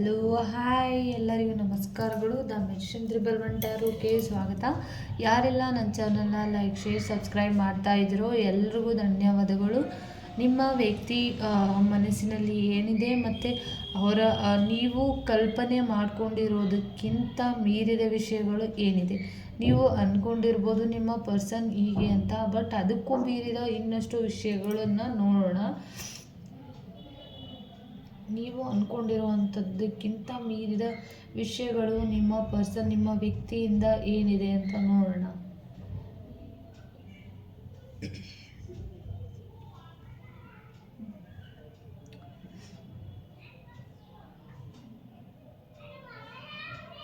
Hello hi ಎಲ್ಲರಿಗೂ ನಮಸ್ಕಾರಗಳು. The medicine triple one K ಸ್ವಾಗತ. ಯಾರೆಲ್ಲ ನನ್ನ ಚಾನಲ್ನ ಲೈಕ್ ಶೇರ್ ಸಬ್ಸ್ಕ್ರೈಬ್ ಮಾಡ್ತಾ ಇದ್ದೀರೋ ಎಲ್ರಿಗೂ ಧನ್ಯವಾದಗಳು. ನಿಮ್ಮ ವ್ಯಕ್ತಿ ಮನಸ್ಸಿನಲ್ಲಿ ಏನಿದೆ ಮತ್ತು ಅವರ ನೀವು ಕಲ್ಪನೆ ಮಾಡ್ಕೊಂಡಿರೋದಕ್ಕಿಂತ ಮೀರಿದ ವಿಷಯಗಳು ಏನಿದೆ? ನೀವು ಅಂದ್ಕೊಂಡಿರ್ಬೋದು ನಿಮ್ಮ ಪರ್ಸನ್ ಹೀಗೆ ಅಂತ ಬಟ್ ಅದಕ್ಕೂ ಮೀರಿದ ಇನ್ನಷ್ಟು ವಿಷಯಗಳನ್ನು ನೋಡೋಣ. ನೀವು ಅಂದ್ಕೊಂಡಿರುವಂಥದ್ದಕ್ಕಿಂತ ಮೀರಿದ ವಿಷಯಗಳು ನಿಮ್ಮ ಪರ್ಸನ್ ನಿಮ್ಮ ವ್ಯಕ್ತಿಯಿಂದ ಏನಿದೆ ಅಂತ ನೋಡೋಣ.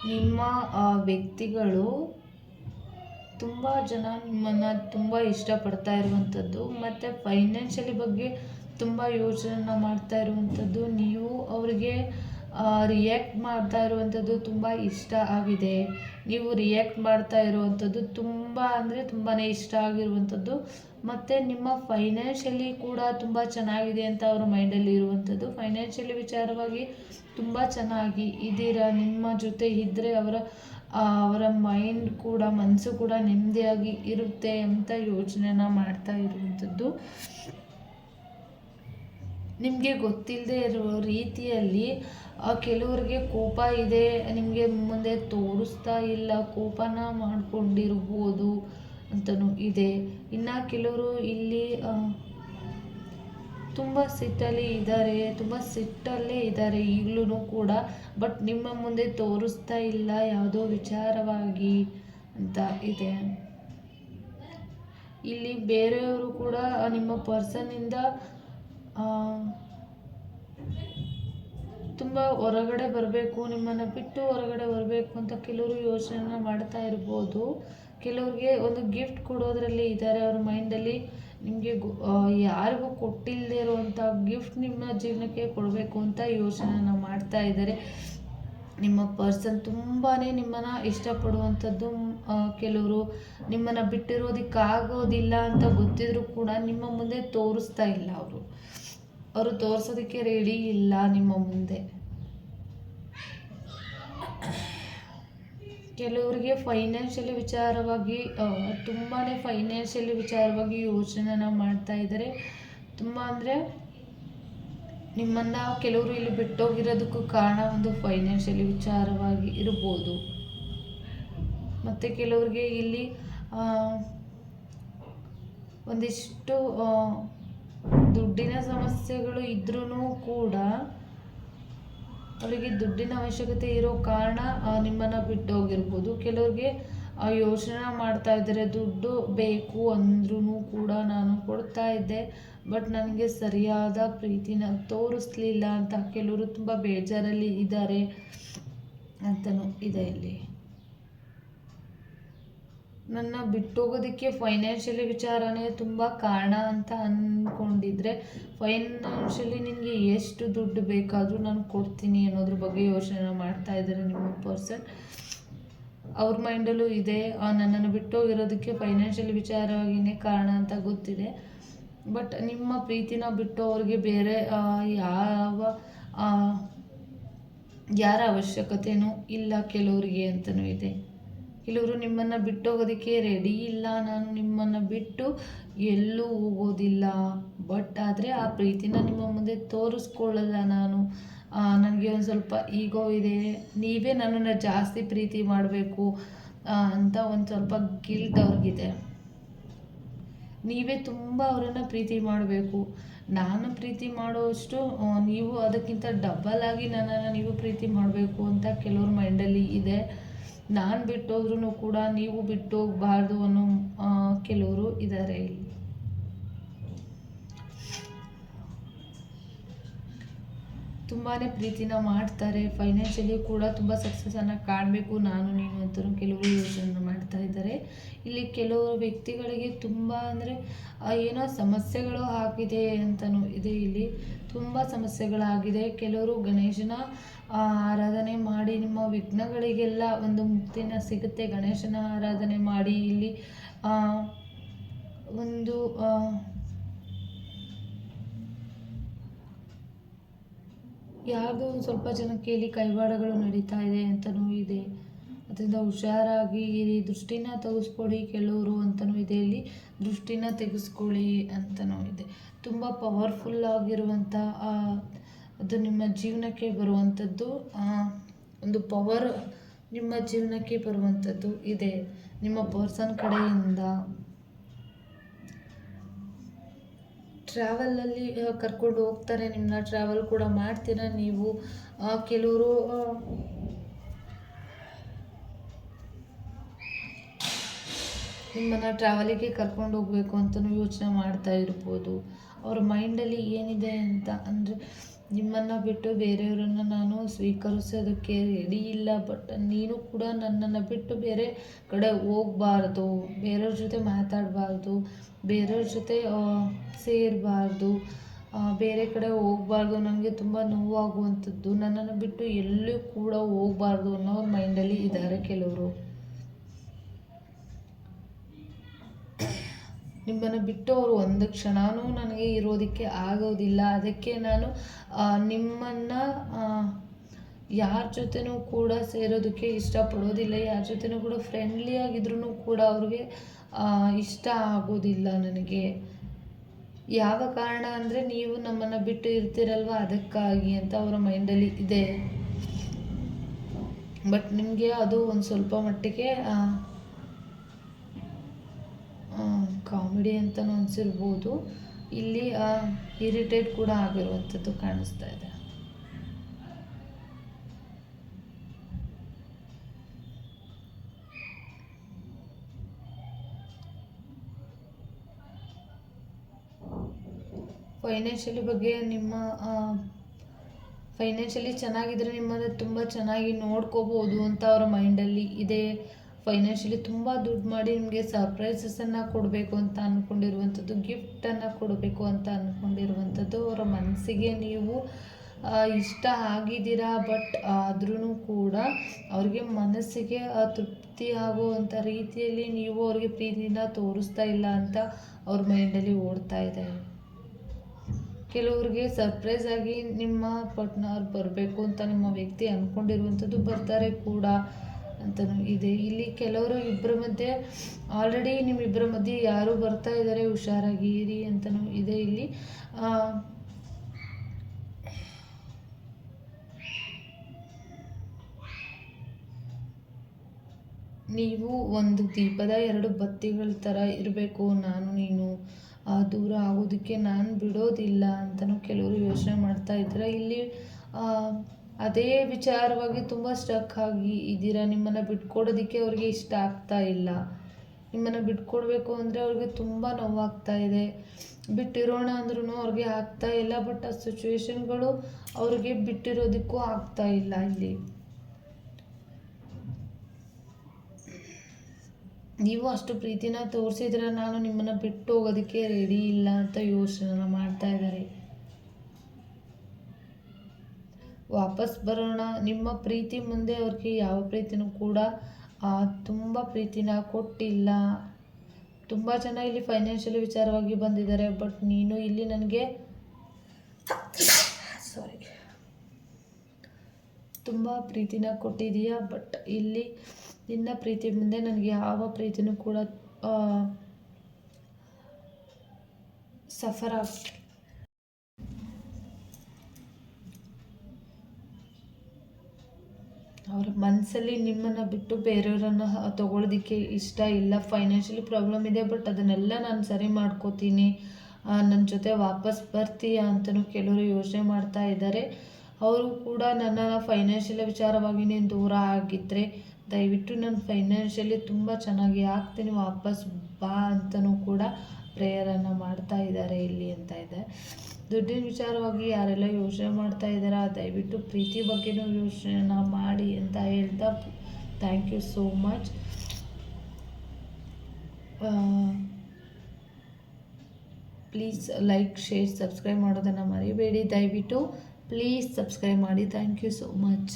ನಿಮ್ಮ ವ್ಯಕ್ತಿಗಳು ತುಂಬ ಜನ ನಿಮ್ಮನ್ನು ತುಂಬ ಇಷ್ಟಪಡ್ತಾ ಇರುವಂಥದ್ದು ಮತ್ತು ಫೈನಾನ್ಷಿಯಲಿ ಬಗ್ಗೆ ತುಂಬ ಯೋಚನೆ ಮಾಡ್ತಾ ಇರುವಂಥದ್ದು. ನೀವು ಅವರಿಗೆ ರಿಯಾಕ್ಟ್ ಮಾಡ್ತಾ ಇರುವಂಥದ್ದು ತುಂಬ ಇಷ್ಟ ಆಗಿದೆ. ನೀವು ರಿಯಾಕ್ಟ್ ಮಾಡ್ತಾ ಇರುವಂಥದ್ದು ತುಂಬ ಅಂದರೆ ತುಂಬಾ ಇಷ್ಟ ಆಗಿರುವಂಥದ್ದು. ಮತ್ತು ನಿಮ್ಮ ಫೈನಾನ್ಷಿಯಲಿ ಕೂಡ ತುಂಬ ಚೆನ್ನಾಗಿದೆ ಅಂತ ಅವರ ಮೈಂಡಲ್ಲಿ ಇರುವಂಥದ್ದು. ಫೈನಾನ್ಷಿಯಲಿ ವಿಚಾರವಾಗಿ ತುಂಬ ಚೆನ್ನಾಗಿ ಇದ್ದೀರಾ? ನಿಮ್ಮ ಜೊತೆ ಇದ್ದರೆ ಅವರ ಅವರ ಮೈಂಡ್ ಕೂಡ ಮನಸ್ಸು ಕೂಡ ನೆಮ್ಮದಿಯಾಗಿ ಇರುತ್ತೆ ಅಂತ ಯೋಚನೆನ ಮಾಡ್ತಾ ಇರುವಂಥದ್ದು. ನಿಮಗೆ ಗೊತ್ತಿಲ್ಲದೆ ಇರೋ ರೀತಿಯಲ್ಲಿ ಕೆಲವರಿಗೆ ಕೋಪ ಇದೆ, ನಿಮಗೆ ಮುಂದೆ ತೋರಿಸ್ತಾ ಇಲ್ಲ, ಕೋಪನ ಮಾಡಿಕೊಂಡಿರ್ಬೋದು ಅಂತಲೂ ಇದೆ. ಇನ್ನು ಕೆಲವರು ಇಲ್ಲಿ ತುಂಬ ಸಿಟ್ಟಲ್ಲಿ ಇದ್ದಾರೆ, ತುಂಬ ಸಿಟ್ಟಲ್ಲೇ ಇದ್ದಾರೆ ಈಗಲೂ ಕೂಡ, ಬಟ್ ನಿಮ್ಮ ಮುಂದೆ ತೋರಿಸ್ತಾ ಇಲ್ಲ, ಯಾವುದೋ ವಿಚಾರವಾಗಿ ಅಂತ ಇದೆ. ಇಲ್ಲಿ ಬೇರೆಯವರು ಕೂಡ ನಿಮ್ಮ ಪರ್ಸನ್ನಿಂದ ತುಂಬ ಹೊರಗಡೆ ಬರಬೇಕು, ನಿಮ್ಮನ್ನು ಬಿಟ್ಟು ಹೊರಗಡೆ ಬರಬೇಕು ಅಂತ ಕೆಲವರು ಯೋಚನೆನ ಮಾಡ್ತಾ ಇರ್ಬೋದು. ಕೆಲವ್ರಿಗೆ ಒಂದು ಗಿಫ್ಟ್ ಕೊಡೋದರಲ್ಲಿ ಇದ್ದಾರೆ ಅವ್ರ ಮೈಂಡಲ್ಲಿ ನಿಮಗೆ ಯಾರಿಗೂ ಕೊಟ್ಟಿಲ್ಲದೆ ಇರುವಂಥ ಗಿಫ್ಟ್ ನಿಮ್ಮ ಜೀವನಕ್ಕೆ ಕೊಡಬೇಕು ಅಂತ ಯೋಚನೆನ ಮಾಡ್ತಾ ಇದ್ದಾರೆ ನಿಮ್ಮ ಪರ್ಸನ್ ತುಂಬಾ ನಿಮ್ಮನ್ನು ಇಷ್ಟಪಡುವಂಥದ್ದು ಕೆಲವರು ನಿಮ್ಮನ್ನು ಬಿಟ್ಟಿರೋದಕ್ಕಾಗೋದಿಲ್ಲ ಅಂತ ಗೊತ್ತಿದ್ರೂ ಕೂಡ ನಿಮ್ಮ ಮುಂದೆ ತೋರಿಸ್ತಾ ಇಲ್ಲ ಅವರು. ಅವರು ತೋರಿಸೋದಕ್ಕೆ ರೆಡಿ ಇಲ್ಲ ನಿಮ್ಮ ಮುಂದೆ. ಕೆಲವರಿಗೆ ಫೈನಾನ್ಷಿಯಲಿ ವಿಚಾರವಾಗಿ ತುಂಬಾ ಫೈನಾನ್ಷಿಯಲಿ ವಿಚಾರವಾಗಿ ಯೋಚನೆನ ಮಾಡ್ತಾ ಇದ್ದಾರೆ ತುಂಬ ಅಂದರೆ ನಿಮ್ಮನ್ನು ಕೆಲವರು ಇಲ್ಲಿ ಬಿಟ್ಟೋಗಿರೋದಕ್ಕೂ ಕಾರಣ ಒಂದು ಫೈನಾನ್ಷಿಯಲಿ ವಿಚಾರವಾಗಿ ಇರ್ಬೋದು. ಮತ್ತು ಕೆಲವರಿಗೆ ಇಲ್ಲಿ ಒಂದಿಷ್ಟು ದುಡ್ಡಿನ ಸಮಸ್ಯೆಗಳು ಇದ್ರೂ ಕೂಡ ಅವರಿಗೆ ದುಡ್ಡಿನ ಅವಶ್ಯಕತೆ ಇರೋ ಕಾರಣ ನಿಮ್ಮನ್ನು ಬಿಟ್ಟು ಹೋಗಿರ್ಬೋದು. ಕೆಲವ್ರಿಗೆ ಯೋಚನೆ ಮಾಡ್ತಾ ಇದ್ದಾರೆ, ದುಡ್ಡು ಬೇಕು ಅಂದ್ರೂ ಕೂಡ ನಾನು ಕೊಡ್ತಾ ಇದ್ದೆ, ಬಟ್ ನನಗೆ ಸರಿಯಾದ ಪ್ರೀತಿನ ತೋರಿಸ್ಲಿಲ್ಲ ಅಂತ. ಕೆಲವರು ತುಂಬ ಬೇಜಾರಲ್ಲಿ ಇದ್ದಾರೆ ಅಂತಲೂ ಇದೆ ಇಲ್ಲಿ. ನನ್ನ ಬಿಟ್ಟೋಗೋದಕ್ಕೆ ಫೈನಾನ್ಷಿಯಲಿ ವಿಚಾರನೇ ತುಂಬ ಕಾರಣ ಅಂತ ಅಂದ್ಕೊಂಡಿದ್ರೆ ಫೈನಾನ್ಷಿಯಲಿ ನಿನಗೆ ಎಷ್ಟು ದುಡ್ಡು ಬೇಕಾದರೂ ನಾನು ಕೊಡ್ತೀನಿ ಅನ್ನೋದ್ರ ಬಗ್ಗೆ ಯೋಚನೆ ಮಾಡ್ತಾ ಇದ್ದಾರೆ ನಿಮ್ಮ ಪರ್ಸನ್ ಅವ್ರ ಮೈಂಡಲ್ಲೂ ಇದೆ. ನನ್ನನ್ನು ಬಿಟ್ಟೋಗಿರೋದಕ್ಕೆ ಫೈನಾನ್ಷಿಯಲ್ ವಿಚಾರವಾಗಿಯೇ ಕಾರಣ ಅಂತ ಗೊತ್ತಿದೆ. ಬಟ್ ನಿಮ್ಮ ಪ್ರೀತಿನ ಬಿಟ್ಟು ಅವ್ರಿಗೆ ಬೇರೆ ಯಾವ ಯಾರ ಅವಶ್ಯಕತೆಯೂ ಇಲ್ಲ ಕೆಲವರಿಗೆ ಅಂತಲೂ ಇದೆ. ಕೆಲವರು ನಿಮ್ಮನ್ನು ಬಿಟ್ಟೋಗೋದಕ್ಕೆ ರೆಡಿ ಇಲ್ಲ. ನಾನು ನಿಮ್ಮನ್ನು ಬಿಟ್ಟು ಎಲ್ಲೂ ಹೋಗೋದಿಲ್ಲ. ಬಟ್ ಆದರೆ ಆ ಪ್ರೀತಿನ ನಿಮ್ಮ ಮುಂದೆ ತೋರಿಸ್ಕೊಳ್ಳಲ್ಲ ನಾನು. ನನಗೆ ಒಂದು ಸ್ವಲ್ಪ ಈಗೋ ಇದೆ. ನೀವೇ ನನ್ನನ್ನು ಜಾಸ್ತಿ ಪ್ರೀತಿ ಮಾಡಬೇಕು ಅಂತ ಒಂದು ಸ್ವಲ್ಪ ಗಿಲ್ಟ್ ಅವ್ರಿಗಿದೆ. ನೀವೇ ತುಂಬ ಅವರನ್ನು ಪ್ರೀತಿ ಮಾಡಬೇಕು. ನಾನು ಪ್ರೀತಿ ಮಾಡೋಷ್ಟು ನೀವು ಅದಕ್ಕಿಂತ ಡಬಲ್ ಆಗಿ ನನ್ನನ್ನು ನೀವು ಪ್ರೀತಿ ಮಾಡಬೇಕು ಅಂತ ಕೆಲವ್ರ ಮೈಂಡಲ್ಲಿ ಇದೆ. ನಾನು ಬಿಟ್ಟೋದ್ರೂ ಕೂಡ ನೀವು ಬಿಟ್ಟು ಹೋಗಬಾರ್ದು ಅನ್ನೋ ಕೆಲವರು ಇದ್ದಾರೆ ಇಲ್ಲಿ. ತುಂಬಾ ಪ್ರೀತಿನ ಮಾಡ್ತಾರೆ. ಫೈನಾನ್ಷಿಯಲಿ ಕೂಡ ತುಂಬ ಸಕ್ಸಸ್ಸನ್ನು ಕಾಣಬೇಕು. ನಾನು, ನೀನು ಅಂತಲೂ ಕೆಲವರು ಯೋಚನೆ ಮಾಡ್ತಾ ಇದ್ದಾರೆ. ಇಲ್ಲಿ ಕೆಲವು ವ್ಯಕ್ತಿಗಳಿಗೆ ತುಂಬ ಅಂದರೆ ಏನೋ ಸಮಸ್ಯೆಗಳು ಆಗಿದೆ ಅಂತಲೂ ಇದೆ ಇಲ್ಲಿ. ತುಂಬ ಸಮಸ್ಯೆಗಳಾಗಿದೆ. ಕೆಲವರು ಗಣೇಶನ ಆರಾಧನೆ ಮಾಡಿ ನಿಮ್ಮ ವಿಘ್ನಗಳಿಗೆಲ್ಲ ಒಂದು ಮುಕ್ತಿನ ಸಿಗುತ್ತೆ. ಗಣೇಶನ ಆರಾಧನೆ ಮಾಡಿ ಇಲ್ಲಿ ಆ, ಒಂದು ಆ, ಯಾರ್ದೋ ಒಂದು ಸ್ವಲ್ಪ ಜನಕ್ಕೆ ಇಲ್ಲಿ ಕೈವಾಡಗಳು ನಡೀತಾ ಇದೆ ಅಂತಲೂ ಇದೆ. ಅದರಿಂದ ಹುಷಾರಾಗಿ ಇಲ್ಲಿ ದೃಷ್ಟಿನ ತೆಗೆಸ್ಕೊಳ್ಳಿ ಕೆಲವರು ಅಂತಲೂ ಇದೆ. ಇಲ್ಲಿ ದೃಷ್ಟಿನ ತೆಗೆಸ್ಕೊಳ್ಳಿ ಅಂತಲೂ ಇದೆ. ತುಂಬ ಪವರ್ಫುಲ್ ಆಗಿರುವಂಥ ಆ, ಅದು ನಿಮ್ಮ ಜೀವನಕ್ಕೆ ಬರುವಂಥದ್ದು ಒಂದು ಪವರ್ ನಿಮ್ಮ ಜೀವನಕ್ಕೆ ಬರುವಂಥದ್ದು ಇದೆ. ನಿಮ್ಮ ಪರ್ಸನ್ ಕಡೆಯಿಂದ ಟ್ರಾವೆಲಲ್ಲಿ ಕರ್ಕೊಂಡು ಹೋಗ್ತಾರೆ ನಿಮ್ಮನ್ನ ಟ್ರಾವೆಲ್ ಕೂಡ ಮಾಡ್ತೀರಾ ನೀವು? ಕೆಲವರು ನಿಮ್ಮನ್ನು ಟ್ರಾವೆಲಿಗೆ ಕರ್ಕೊಂಡು ಹೋಗಬೇಕು ಅಂತಲೂ ಯೋಚನೆ ಮಾಡ್ತಾ ಇರ್ಬೋದು. ಅವ್ರ ಮೈಂಡಲ್ಲಿ ಏನಿದೆ ಅಂತ ಅಂದರೆ ನಿಮ್ಮನ್ನು ಬಿಟ್ಟು ಬೇರೆಯವರನ್ನು ನಾನು ಸ್ವೀಕರಿಸೋದಕ್ಕೆ ರೆಡಿ ಇಲ್ಲ ಬಟ್ ನೀನು ಕೂಡ ನನ್ನನ್ನು ಬಿಟ್ಟು ಬೇರೆ ಕಡೆ ಹೋಗಬಾರ್ದು. ಬೇರೆಯವ್ರ ಜೊತೆ ಮಾತಾಡಬಾರ್ದು. ಬೇರೆಯವ್ರ ಜೊತೆ ಸೇರಬಾರ್ದು. ಬೇರೆ ಕಡೆ ಹೋಗಬಾರ್ದು. ನನಗೆ ತುಂಬ ನೋವಾಗುವಂಥದ್ದು. ನನ್ನನ್ನು ಬಿಟ್ಟು ಎಲ್ಲೂ ಕೂಡ ಹೋಗಬಾರ್ದು ಅನ್ನೋ ಮೈಂಡಲ್ಲಿ ಇದ್ದಾರೆ ಕೆಲವರು. ನಿಮ್ಮನ್ನು ಬಿಟ್ಟು ಅವರು ಒಂದು ಕ್ಷಣವೂ ನನಗೆ ಇರೋದಕ್ಕೆ ಆಗೋದಿಲ್ಲ. ಅದಕ್ಕೆ ನಾನು ನಿಮ್ಮನ್ನು ಯಾರ ಜೊತೆನೂ ಕೂಡ ಸೇರೋದಕ್ಕೆ ಇಷ್ಟಪಡೋದಿಲ್ಲ. ಯಾರ ಜೊತೆನೂ ಕೂಡ ಫ್ರೆಂಡ್ಲಿ ಆಗಿದ್ರೂ ಕೂಡ ಅವ್ರಿಗೆ ಇಷ್ಟ ಆಗೋದಿಲ್ಲ ನನಗೆ. ಯಾವ ಕಾರಣ ಅಂದರೆ ನೀವು ನಮ್ಮನ್ನು ಬಿಟ್ಟು ಇರ್ತೀರಲ್ವ? ಅದಕ್ಕಾಗಿ ಅಂತ ಅವರ ಮೈಂಡಲ್ಲಿ ಇದೆ. ಬಟ್ ನಿಮಗೆ ಅದು ಒಂದು ಸ್ವಲ್ಪ ಮಟ್ಟಿಗೆ ಕಾಮಿಡಿ ಅಂತಲೂ ಅನಿಸಿರ್ಬೋದು. ಇಲ್ಲಿ ಇರಿಟೇಟ್ ಕೂಡ ಆಗಿರುವಂಥದ್ದು ಕಾಣಿಸ್ತಾ ಇದೆ. ಫೈನಾನ್ಷಿಯಲಿ ಬಗ್ಗೆ ನಿಮ್ಮ ಫೈನಾನ್ಷಿಯಲಿ ಚೆನ್ನಾಗಿದ್ರೆ ನಿಮ್ಮನ್ನು ತುಂಬ ಚೆನ್ನಾಗಿ ನೋಡ್ಕೋಬೋದು ಅಂತ ಅವರ ಮೈಂಡಲ್ಲಿ ಇದೆ. ಫೈನಾನ್ಷಿಯಲಿ ತುಂಬ ದುಡ್ಡು ಮಾಡಿ ನಿಮಗೆ ಸರ್ಪ್ರೈಸಸನ್ನು ಕೊಡಬೇಕು ಅಂತ ಅಂದ್ಕೊಂಡಿರುವಂಥದ್ದು ಗಿಫ್ಟನ್ನು ಕೊಡಬೇಕು ಅಂತ ಅಂದ್ಕೊಂಡಿರುವಂಥದ್ದು ಅವರ ಮನಸ್ಸಿಗೆ ನೀವು ಇಷ್ಟ ಆಗಿದ್ದೀರಾ? ಬಟ್ ಆದ್ರೂ ಕೂಡ ಅವ್ರಿಗೆ ಮನಸ್ಸಿಗೆ ತೃಪ್ತಿ ಆಗುವಂಥ ರೀತಿಯಲ್ಲಿ ನೀವು ಅವ್ರಿಗೆ ಪ್ರೀತಿನ ತೋರಿಸ್ತಾ ಇಲ್ಲ ಅಂತ ಅವ್ರ ಮೈಂಡಲ್ಲಿ ಓಡ್ತಾ ಇದೆ. ಕೆಲವ್ರಿಗೆ ಸರ್ಪ್ರೈಸ್ ಆಗಿ ನಿಮ್ಮ ಪಟ್ನವ್ರು ಬರಬೇಕು ಅಂತ ನಿಮ್ಮ ವ್ಯಕ್ತಿ ಅಂದ್ಕೊಂಡಿರುವಂಥದ್ದು ಬರ್ತಾರೆ ಕೂಡ. ಅಂತಲೂ ಇದೆ. ಇಲ್ಲಿ ಕೆಲವರು ಇಬ್ಬರ ಮಧ್ಯೆ ಆಲ್ರೆಡಿ ನಿಮ್ಮಿಬ್ಬರ ಮಧ್ಯೆ ಯಾರು ಬರ್ತಾ ಇದ್ದಾರೆ ಹುಷಾರಾಗಿ ಇರಿ ಅಂತಲೂ ಇದೆ ಇಲ್ಲಿ. ನೀವು ಒಂದು ದೀಪದ ಎರಡು ಬತ್ತಿಗಳ ಥರ ಇರಬೇಕು ನಾನು ನೀನು. ಆ, ದೂರ ಆಗೋದಕ್ಕೆ ನಾನು ಬಿಡೋದಿಲ್ಲ ಅಂತಲೂ ಕೆಲವರು ಯೋಚನೆ ಮಾಡ್ತಾ ಇದ್ದಾರೆ ಇಲ್ಲಿ ಅದೇ ವಿಚಾರವಾಗಿ ತುಂಬ ಸ್ಟಕ್ ಆಗಿ ಇದ್ದೀರಾ? ನಿಮ್ಮನ್ನು ಬಿಟ್ಕೊಡೋದಕ್ಕೆ ಅವ್ರಿಗೆ ಇಷ್ಟ ಆಗ್ತಾ ಇಲ್ಲ. ನಿಮ್ಮನ್ನು ಬಿಟ್ಕೊಡ್ಬೇಕು ಅಂದರೆ ಅವ್ರಿಗೆ ತುಂಬ ನೋವಾಗ್ತಾ ಇದೆ. ಬಿಟ್ಟಿರೋಣ ಅಂದ್ರೂ ಅವ್ರಿಗೆ ಆಗ್ತಾ ಇಲ್ಲ ಬಟ್ ಆ ಸಿಚುವೇಶನ್ಗಳು ಅವ್ರಿಗೆ ಬಿಟ್ಟಿರೋದಕ್ಕೂ ಆಗ್ತಾ ಇಲ್ಲ ಇಲ್ಲಿ. ನೀವು ಅಷ್ಟು ಪ್ರೀತಿನ ತೋರಿಸಿದ್ರೆ ನಾನು ನಿಮ್ಮನ್ನು ಬಿಟ್ಟು ಹೋಗೋದಕ್ಕೆ ರೆಡಿ ಇಲ್ಲ ಅಂತ ಯೋಚನೆ ಮಾಡ್ತಾ ಇದ್ದಾರೆ. ವಾಪಸ್ ಬರೋಣ. ನಿಮ್ಮ ಪ್ರೀತಿ ಮುಂದೆ ಅವ್ರಿಗೆ ಯಾವ ಪ್ರೀತಿನೂ ಕೂಡ ತುಂಬ ಪ್ರೀತಿನ ಕೊಟ್ಟಿಲ್ಲ. ತುಂಬ ಜನ ಇಲ್ಲಿ ಫೈನಾನ್ಷಿಯಲಿ ವಿಚಾರವಾಗಿ ಬಂದಿದ್ದಾರೆ ಬಟ್ ನೀನು ಇಲ್ಲಿ ನನಗೆ ಸಾರಿ ತುಂಬ ಪ್ರೀತಿನ ಕೊಟ್ಟಿದೀಯಾ ಬಟ್ ಇಲ್ಲಿ ನಿನ್ನ ಪ್ರೀತಿ ಮುಂದೆ ನನಗೆ ಯಾವ ಪ್ರೀತಿನೂ ಕೂಡ ಸಫರ್ ಆಗ್ ಅವ್ರ ಮನಸ್ಸಲ್ಲಿ ನಿಮ್ಮನ್ನು ಬಿಟ್ಟು ಬೇರೆಯವರನ್ನು ತಗೊಳ್ಳೋದಕ್ಕೆ ಇಷ್ಟ ಇಲ್ಲ. ಫೈನಾನ್ಷಿಯಲಿ ಪ್ರಾಬ್ಲಮ್ ಇದೆ ಬಟ್ ಅದನ್ನೆಲ್ಲ ನಾನು ಸರಿ ಮಾಡ್ಕೋತೀನಿ. ನನ್ನ ಜೊತೆ ವಾಪಸ್ ಬರ್ತೀಯಾ ಅಂತಲೂ ಕೆಲವರು ಯೋಚನೆ ಮಾಡ್ತಾ ಇದ್ದಾರೆ ಅವರು ಕೂಡ ನನ್ನ ಫೈನಾನ್ಷಿಯಲ್ ವಿಚಾರವಾಗಿ ನೀನು ದೂರ ಆಗಿದ್ದರೆ ದಯವಿಟ್ಟು ನಾನು ಫೈನಾನ್ಷಿಯಲಿ ತುಂಬ ಚೆನ್ನಾಗಿ ಆಗ್ತೀನಿ, ವಾಪಸ್ ಬಾ ಅಂತಲೂ ಕೂಡ ಪ್ರೇಯರನ್ನು ಮಾಡ್ತಾ ಇದ್ದಾರೆ ಇಲ್ಲಿ ಅಂತ ಇದೆ. ದುಡ್ಡಿನ ವಿಚಾರವಾಗಿ ಯಾರೆಲ್ಲ ಯೋಚನೆ ಮಾಡ್ತಾ ಇದ್ದಾರಾ, ದಯವಿಟ್ಟು ಪ್ರೀತಿ ಬಗ್ಗೆನೂ ಯೋಚನೆ ಮಾಡಿ ಅಂತ ಹೇಳ್ತಾ thank you so much please like share subscribe ಮಾಡೋದನ್ನು ಮರಿಬೇಡಿ. ದಯವಿಟ್ಟು ಪ್ಲೀಸ್ ಸಬ್ಸ್ಕ್ರೈಬ್ ಮಾಡಿ. Thank you so much